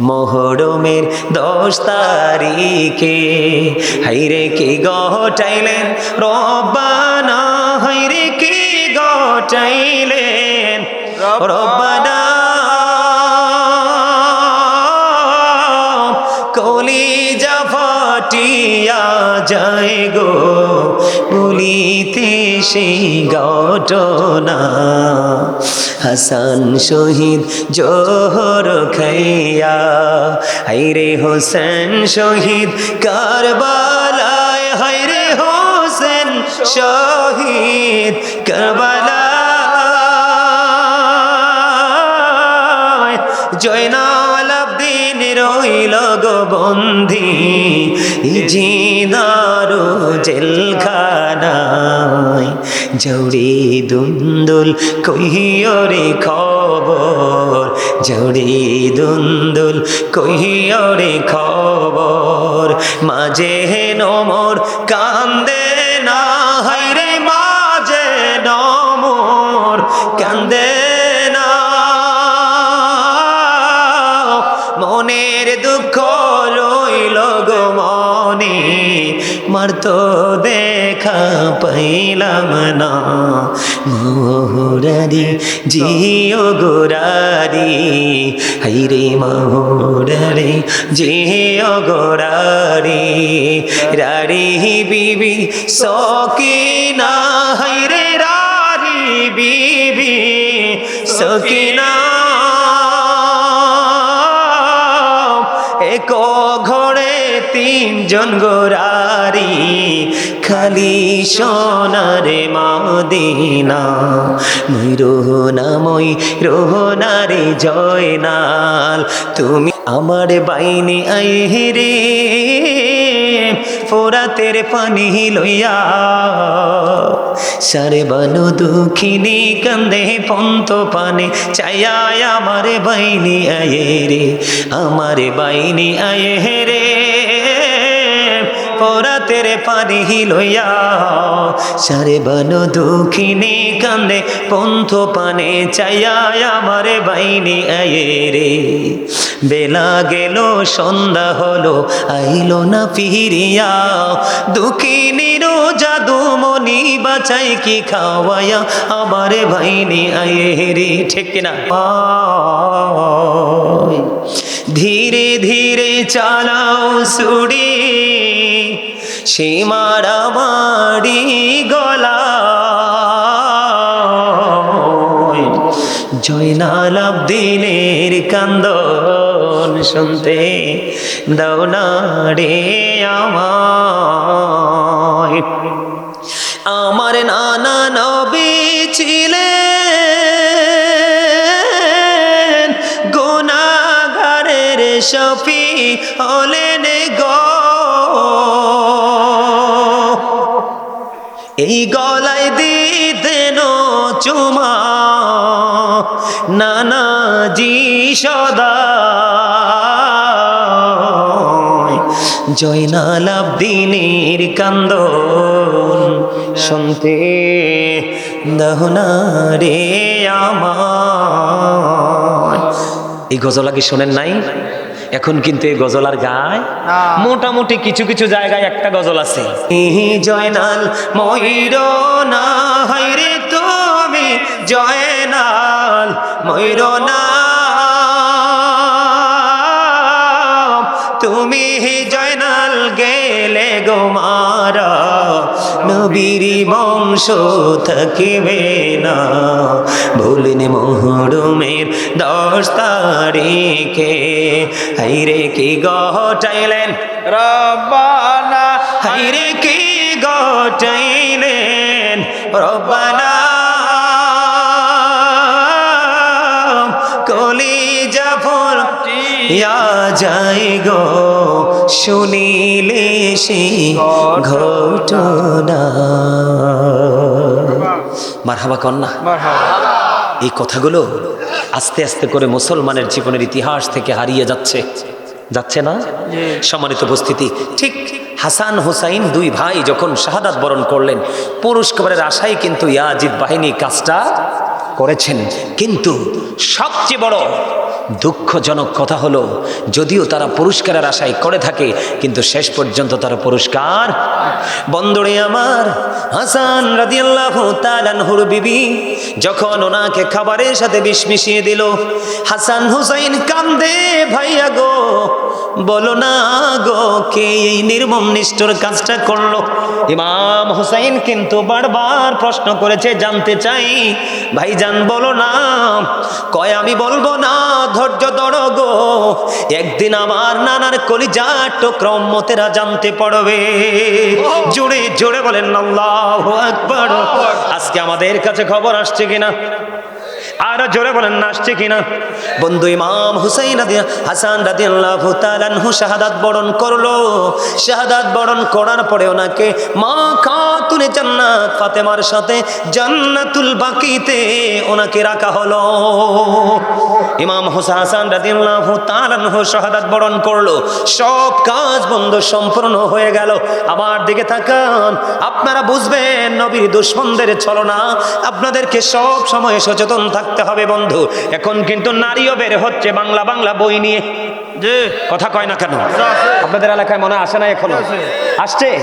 মোহরমের দশ তারিখে। হাইরে কি গাইলেন রব্বানা হাইরে কি গাইলেন রব্বানা ফাটিয়া যায় গো, বলিতে সেই ঘটনা। হাসান শহীদ জোহর খাইয়া হাইরে হোসেন শহীদ কারবালায় হাইরে হোসেন শহীদ কারবালায়। রইল গো বন্দি জিদারো জেলখানায়। জৌড়ি দুন্দুল কহিয়রে খবর, জৌড়ি দুন্দুল কহিয়রে খবর। মাঝে নমর কান্দে না হাইরে মাঝে নমর কান্দে মনের দুঃখ রইল গো মনে, মার তো দেখা পাইলাম না। মোহরারি, জিও গোরারি, হাইরে মোহরারি, জিও গোরারি, রারি বিবি সকি সকিনা, হাইরে রারি বিবি, সকিনা এক তিনজন গোরারি, খালি সোনারে মাদিনা। মই রোহনা, মই রোহনারে জয়নাল। তুমি আমার বাইনে আই রে ফোরাতের পানি লইয়া। সারে বানু দুঃখিনী কান্দে, পন্ত পানে চাইয়া আমার বাইনি আয়ে রে আমার বাইনি আয়ে রে পরাতের পানি লইয়া সারে বানু দুঃখিনী কান্দে, পন্থ পানে চাইয়া আমারে বাইনি আয়ে রে। বেলা গেল, সন্ধ্যা হলো, আইলো না ফিরিয়া। দুঃখিনীর জাদু মনি বাঁচাই কি খাওয়ায়া আমার ভাইনি আয়ে রে, ঠিক না? ধীরে ধীরে চালাও সুড়ি সীমারা মারি গলা জয়নাল আব্দিনের কান্দন শুনতে দাও না রে আমার নানা নবী ছিলেন গুনাগারের সফি হলেন নানাজি সদা। জয়নাল আব্দিনের কান্দন শুনতে দহনা রে আমার এই গজলা কি শোনেন নাই? এখন কিন্তু এই গজল আর গায়? মোটামুটি কিছু কিছু জায়গায় একটা গজল আছে। জয়নাল ময়ূর না হাইরে তুমি জয়নাল ময়ূর না তুমি জয়নাল গেলে গো মারা। নবীর বংশ থাকিবে না। ভুলিনি মহরমের দশ তারিখে। হাইরে কি গটাইলেন রব্বানা। হাইরে কি গটাইলেন রব্বানা যাই গো, শুনিলে সে ঘটনা। মারহাবা কন্যা, এই কথাগুলো আস্তে আস্তে করে মুসলমানের জীবনের ইতিহাস থেকে হারিয়ে যাচ্ছে। যাচ্ছে না। সম্মানিত উপস্থিতি, ঠিক হাসান হুসাইন দুই ভাই যখন শাহাদাত বরণ করলেন পুরস্কারের আশায় কিন্তু ইয়াজিদ বাহিনী কাজটা করেছেন। কিন্তু সবচেয়ে বড় দুঃখজনক কথা হলো, যদিও তারা পুরস্কারের আশায় করে থাকে, কিন্তু শেষ পর্যন্ত তারা পুরস্কার বন্দরে আমার। হাসান রাদিয়াল্লাহু বিবি যখন ওনাকে খাবারের সাথে বিষ মিশিয়ে দিল, হাসান হুসাইন কান্দে, ভাইয়া গো বলো না গো, কে এই নির্মম নিষ্ঠুর কাজটা করল? ইমাম হুসাইন কিন্তু বারবার প্রশ্ন করেছে, জানতে চাই। ভাইজান, বলো না। কয়, আমি বলব না, ধৈর্য ধরো গো। একদিন আমার নানার কলিজা টুকরা উম্মতেরা জানতে পড়বে জোরে জোরে বলেন, আল্লাহু আজকে আমাদের কাছে খবর আসছে কিনা? আর জোরে বলেন, নাচছে কিনা? বন্ধু ইমাম হুসাইন হাসান রাদি আল্লাহ তালানহু শাহাদাত বরণ করল। শাহাদাত বরণ করার পরে ওনাকে মা খাতুনে জান্নাত, ফাতেমার সাথে জান্নাতুল বাকিতে ওনাকে রাখা হলো। ইমাম হুসা হাসান রাদি আল্লাহ শাহাদাত বরণ করল। সব কাজ বন্ধ সম্পূর্ণ হয়ে গেল। আমার দিকে থাকান আপনারা বুঝবেন, নবীর দুশ্মনদের ছলনা। আপনাদেরকে সব সময় সচেতন থাকতে হবে বন্ধু। এখন কিন্তু নারীও বের হচ্ছে বাংলা বাংলা বই নিয়ে। কথা কয় না কেন? আপনাদের এলাকায় মনে আসে না এখনও? আসছে?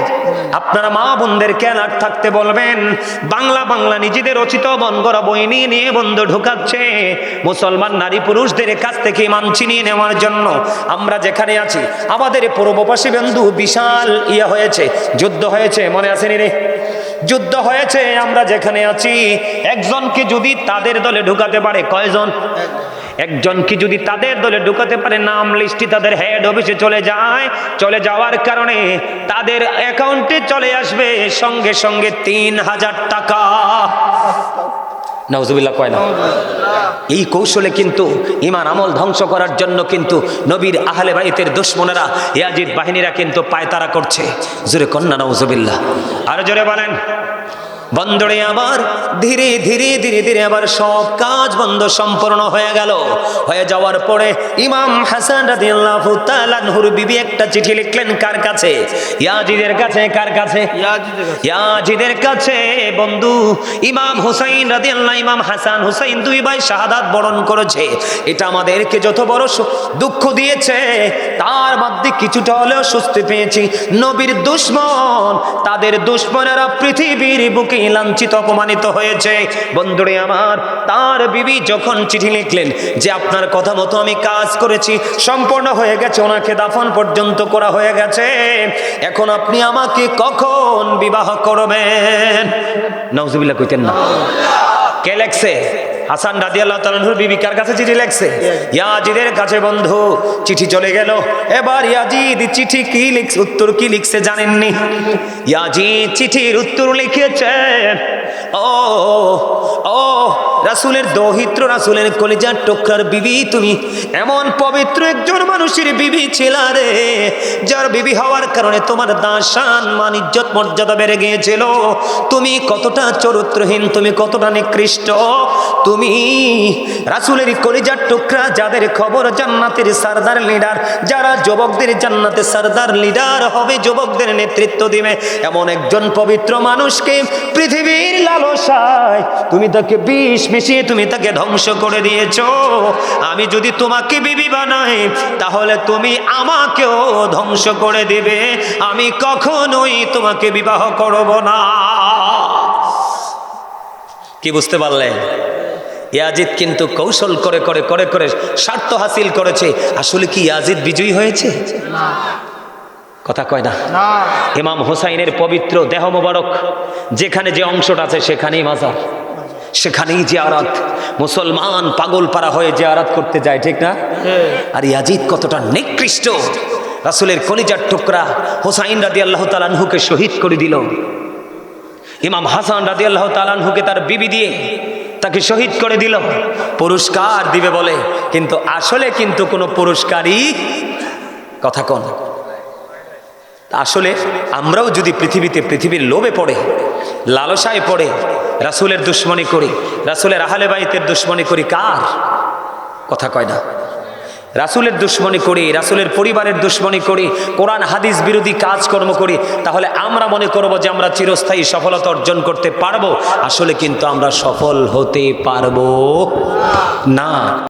আপনারা মা বোনদেরকে আর থাকতে বলবেন। বাংলা বাংলা নিজেদের রচিত বনগরা বই নিয়ে নিয়ে বন্ধু ঢুকাচ্ছে। মুসলমান নারী পুরুষদের কাছ থেকে ইমান ছিনিয়ে নেওয়ার জন্য আমরা যেখানে আছি আমাদের পূর্বপাশী বন্ধু বিশাল ইয়ে হয়েছে যুদ্ধ হয়েছে মনে আসেনি রে? যুদ্ধ হয়েছে আমরা যেখানে আছি একজনকে যদি তাদের দলে ঢুকাতে পারে কয়জন? একজনকে যদি তাদের দলে ঢুকাতে পারে, নাম লিস্টটি তাদের হেড অফিসে চলে যায়। চলে যাওয়ার কারণে তাদের অ্যাকাউন্টে চলে আসবে সঙ্গে সঙ্গে তিন হাজার টাকা। নাউজুবিল্লাহ, কয় এই কৌশলে কিন্তু ইমান আমল ধ্বংস করার জন্য কিন্তু নবীর আহলে বাইতের দুশ্মনেরা ইয়াজিদ বাহিনীরা কিন্তু পায়তারা করছে। জোরে কন্যা, নাউজুবিল্লাহ। আরও জোরে বলেন। বন্দরে আবার ধীরে ধীরে ধীরে ধীরে আবার সব কাজ বন্ধ সম্পূর্ণ হয়ে গেল। হয়ে যাওয়ার পরে ইমাম হাসান রাদিয়াল্লাহু বিবি একটা চিঠি লিখলেন কার কাছে? ইয়াজিদের কাছে কার কাছে? ইয়াজিদের কাছে। বন্ধু ইমাম হুসাইন রাদিয়াল্লাহু ইমাম হাসান হুসাইন দুই ভাই শাহাদাত বরণ করেছে। এটা আমাদেরকে যত বড় দুঃখ দিয়েছে তার মধ্যে কিছুটা হলেও স্বস্তি পেয়েছি। নবীর দুশ্মন তাদের দুশ্মনেরা পৃথিবীর বুকে লাঞ্ছিত অপমানিত হয়েছে। বন্ধুরে আমার, তার বিবি যখন চিঠি লিখলেন যে আপনার কথা মতো আমি কাজ করেছি, সম্পূর্ণ হয়ে গেছে, ওনাকে দাফন পর্যন্ত করা হয়ে গেছে। এখন আপনি আমাকে কখন বিবাহ করবেন? নজুবিল্লা কইতেন না। কে লেখছে? হাসান রাজি আল্লাহ তালুর বিবি কার কাছে চিঠি লেখছে? ইয়াজিদের কাছে বন্ধু চিঠি চলে গেল। এবার ইয়াজিদ চিঠি কি লিখছে উত্তর কি লিখছে জানেননি? ইয়াজিদ চিঠির উত্তর লিখেছে ও ও রাসুলের দহিত্র, রাসুলের কলিজার টুকরার বিবি তুমি। এমন পবিত্র একজন মানুষের বিবি ছিল রে, যার বিবি হওয়ার কারণে তোমার দাসান মান, ইজ্জত, মর্যাদা বেড়ে গিয়েছিল। তুমি কতটা চরিত্রহীন, তুমি কতটা নিকৃষ্ট। তুমি রাসুলের কলিজার টুকরা, যাদের খবর জান্নাতের সারদার লিডার, যারা যুবকদের জান্নাতে সারদার লিডার হবে, যুবকদের নেতৃত্ব দিবে। এমন একজন পবিত্র মানুষকে পৃথিবীর লালসায় তুমি তাকে বিষ মিশিয়ে তুমি তাকে ধ্বংস করে দিয়েছ। আমি যদি তোমাকে বিবি বানাই তাহলে তুমি আমাকেও ধ্বংস করে দিবে। আমি কখনোই তোমাকে বিবাহ করব না। কি বুঝতে পারলেন ইয়াজিদ কিন্তু কৌশল করে করে করে করে স্বার্থ হাসিল করেছে। আসলে কি ইয়াজিদ বিজয়ী হয়েছে? কথা কয় না। না। ইমাম হোসাইনের পবিত্র দেহ মোবারক যেখানে যে অংশটা আছে সেখানেই মাজার। সেখানেই যে আরাত মুসলমান পাগল পারা হয়ে যে আরাত করতে যায়, ঠিক না? আর ইয়াজিদ কতটা নিকৃষ্ট। রাসুলের কলিজার টুকরা হোসাইন রাদি আল্লাহ তালানহুকে শহীদ করে দিল। ইমাম হাসান রাদি আল্লাহ তালানহুকে তার বিবি দিয়ে তাকে শহীদ করে দিল। পুরস্কার দিবে বলে, কিন্তু আসলে কিন্তু কোনো পুরস্কারই কথা কন। আসলে আমরাও যদি পৃথিবীতে পৃথিবীর লোভে পড়ে লালসায় পড়ে, রাসুলের দুশ্মনী করি, রাসুলের আহলে বাইতের দুশ্মনী করি কার? কথা কয় না। রাসুলের দুশ্মনী করি, রাসুলের পরিবারের দুশ্মনী করি, কোরআন, হাদিস বিরোধী কাজকর্ম করি, তাহলে আমরা মনে করব যে আমরা চিরস্থায়ী সফলতা অর্জন করতে পারব। আসলে কিন্তু আমরা সফল হতে পারব না।